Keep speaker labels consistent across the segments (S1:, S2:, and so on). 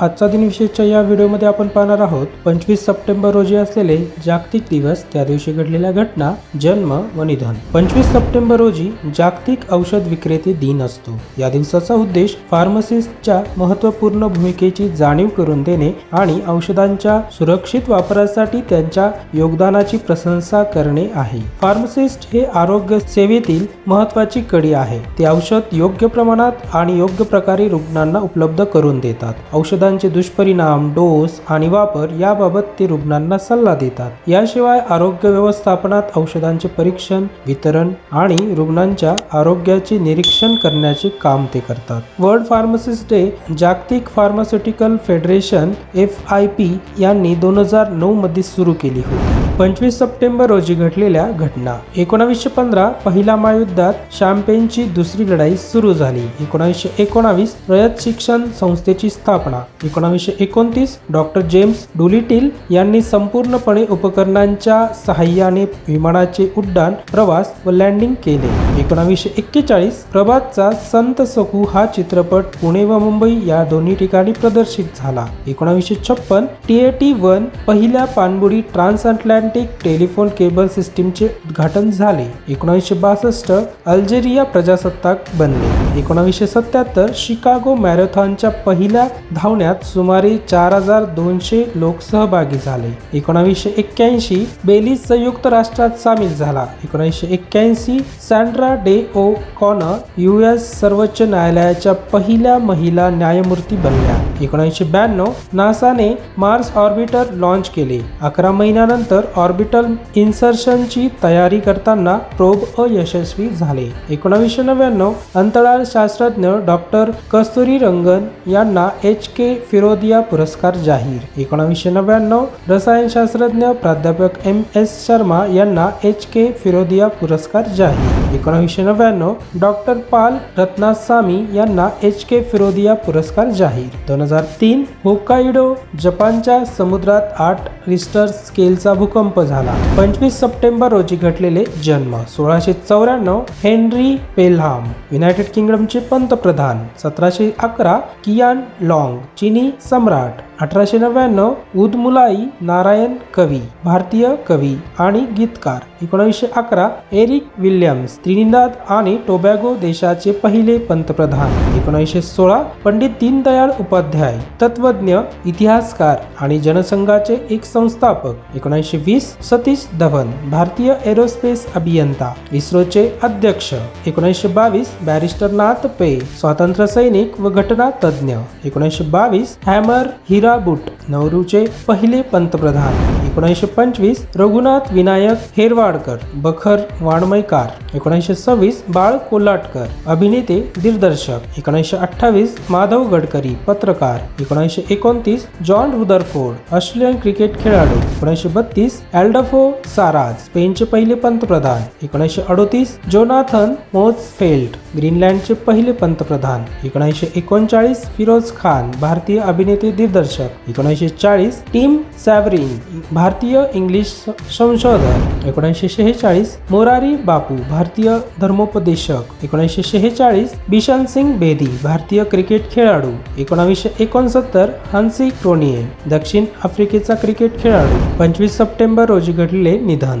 S1: आजचा दिनविशेषच्या या व्हिडिओमध्ये आपण पाहणार आहोत पंचवीस सप्टेंबर रोजी असलेले जागतिक दिवस त्या दिवशी घडलेल्या घटना जन्म व निधन. पंचवीस सप्टेंबर रोजी जागतिक औषध विक्रेते दिन असतो. या दिवसाचा उद्देश फार्मसिस्टच्या महत्त्वपूर्ण भूमिकेची जाणीव करून देणे आणि औषधांच्या सुरक्षित वापरासाठी त्यांच्या योगदानाची प्रशंसा करणे आहे. फार्मसिस्ट हे आरोग्य सेवेतील महत्वाची कडी आहे. ते औषध योग्य प्रमाणात आणि योग्य प्रकारे रुग्णांना उपलब्ध करून देतात. औषधांचे दुष्परिणाम डोस आणि वापर याबाबत ते रुग्णांना सल्ला देतात. याशिवाय आरोग्य व्यवस्थापनात औषधांचे परीक्षण वितरण आणि रुग्णांच्या आरोग्याचे निरीक्षण करण्याचे काम ते करतात. वर्ल्ड फार्मासिस्ट डे जागतिक pharmaceutical federation F I P यांनी दोन हजार नऊ मध्ये सुरू केली होती. पंचवीस सप्टेंबर रोजी घडलेल्या घटना. एकोणावीसशे पंधरा पहिल्या महायुद्धात शॅम्पेनची दुसरी लढाई सुरू झाली. एकोणावीसशे एकोणावीस रयत शिक्षण संस्थेची स्थापना. एकोणावीसशे एकोणतीस डॉक्टर जेम्स डुलिटिल यांनी संपूर्णपणे उपकरणांच्या सहाय्याने विमानाचे उड्डाण प्रवास व लँडिंग केले. एकोणावीसशे एक्केचाळीस प्रभातचा संत सखू हा चित्रपट पुणे व मुंबई या दोन्ही ठिकाणी प्रदर्शित झाला. एकोणावीसशे छप्पन टी ए टी वन पहिल्या पाणबुडी ट्रान्स अटलांटिक टेलिफोन केबल सिस्टीमचे उद्घाटन झाले. एकोणीसशे बासष्ट अल्जेरिया प्रजासत्ताक बनले. एकोणावीसशे सत्याहत्तर शिकागो मॅरेथॉनच्या पहिल्या धावण्यात सुमारे चार हजार दोनशे लोक सहभागी झाले. एकोणावीसशे एक्क्याऐंशी बेलीज संयुक्त राष्ट्रात सामील झाला. एकोणीसशे एक्क्याऐंशी Sandra Day O'Connor U S सर्वोच्च न्यायालयाच्या पहिल्या महिला न्यायमूर्ती बनल्या. एकोणीसशे ब्याण्णव नासाने मार्स ऑर्बिटर लॉन्च केले. अकरा महिन्यानंतर ऑर्बिटल इन्सर्शनची तयारी करताना प्रोब अयशस्वी झाले. एकोणावीसशे नव्याण्णव अंतराळ शास्त्रज्ञ डॉक्टर कस्तुरी रंगन यांना एच के फिरोदिया पुरस्कार जाहीर. एकोणावीसशे नव्याण्णव रसायनशास्त्रज्ञ प्राध्यापक एम एस शर्मा यांना एच के फिरोदिया पुरस्कार जाहीर. एकोणावीसशे नव्याण्णव डॉक्टर पाल रत्नासामी यांना एच के फिरोदिया पुरस्कार जाहीर. दोन हजार तीन होकाइडो जपानच्या समुद्रात आठ रिस्टर स्केलचा भूकंप झाला. पंचवीस सप्टेंबर रोजी घडलेले जन्म. सोळाशे चौऱ्याण्णव हेनरी पेल्हाम युनायटेड किंगडमचे पंतप्रधान. सतराशे अकरा कियान लॉंग चिनी सम्राट. अठराशे नव्याण्णव उदमुलाई नारायण कवी भारतीय कवी आणि गीतकार. एकोणीसशे अकरा एरिक विल्यम्स त्रिनिदाद आणि टोबॅगो देशाचे पहिले पंतप्रधान. एकोणीसशे सोळा पंडित दीनदयाळ उपाध्याय तत्वज्ञ इतिहासकार आणि जनसंघाचे एक संस्थापक. एकोणीसशे वीस सतीश धवन भारतीय एरोस्पेस अभियंता इस्रोचे अध्यक्ष एकोणीसशे बावीस बॅरिस्टर नाथ पे स्वातंत्र्य सैनिक व घटना तज्ज्ञ एकोणीसशे बावीस हॅमर हिरा बुट नौरूचे पहिले पंतप्रधान एकोणीसशे पंचवीस रघुनाथ विनायक हेरवाडकर बखर वाणमयकार एकोणीसशे सव्वीस बाळ कोल्हाटकर अभिनेते दिग्दर्शक एकोणीसशे अठ्ठावीस माधव गडकरी पत्रकार एकोणीसशे एकोणतीस जॉन रुदरफोर्ड ऑस्ट्रेलियन क्रिकेट खेळाडू एकोणीसशे बत्तीस एल्डफो साराज स्पेनचे पहिले पंतप्रधान. एकोणीसशे अडोतीस जोनाथन मोजफेल्ट ग्रीनलँडचे पहिले पंतप्रधान. एकोणीसशे एकोणचाळीस फिरोज खान भारतीय अभिनेते दिग्दर्शक. एकोणीसशे चाळीस टीम सॅवरिन भारतीय इंग्लिश संशोधक. एकोणीसशे शेहेचाळीस मोरारी बापू भारतीय धर्मोपदेशक. एकोणीसशे शेहेचाळीस बिशन सिंग बेदी भारतीय क्रिकेट खेळाडू. एकोणावीसशे एकोणसत्तर हन्सी क्रोनिये दक्षिण आफ्रिकेचा क्रिकेट खेळाडू. पंचवीस सप्टेंबर रोजी घडलेले निधन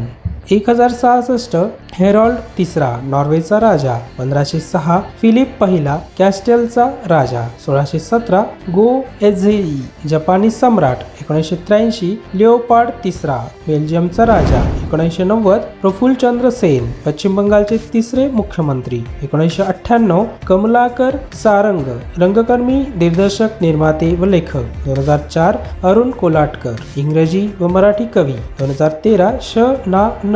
S1: एक हजार सहासष्ट हेरॉल्ड तिसरा नॉर्वेचा राजा पंधराशे सहा फिलिप पहिला कॅस्टेलचा राजा सोळाशे सतरा गो एझेई जपानी सम्राट एकोणीसशे त्र्याऐंशी लिओपार्ड तिसरा बेल्जियमचा राजा एकोणीसशे नव्वद प्रफुल्लचंद्र सेन पश्चिम बंगालचे तिसरे मुख्यमंत्री एकोणीसशे अठ्ठ्याण्णव कमलाकर सारंग रंगकर्मी दिग्दर्शक निर्माते व लेखक दोन हजार चार अरुण कोलाटकर इंग्रजी व मराठी कवी दोन हजार तेरा श ना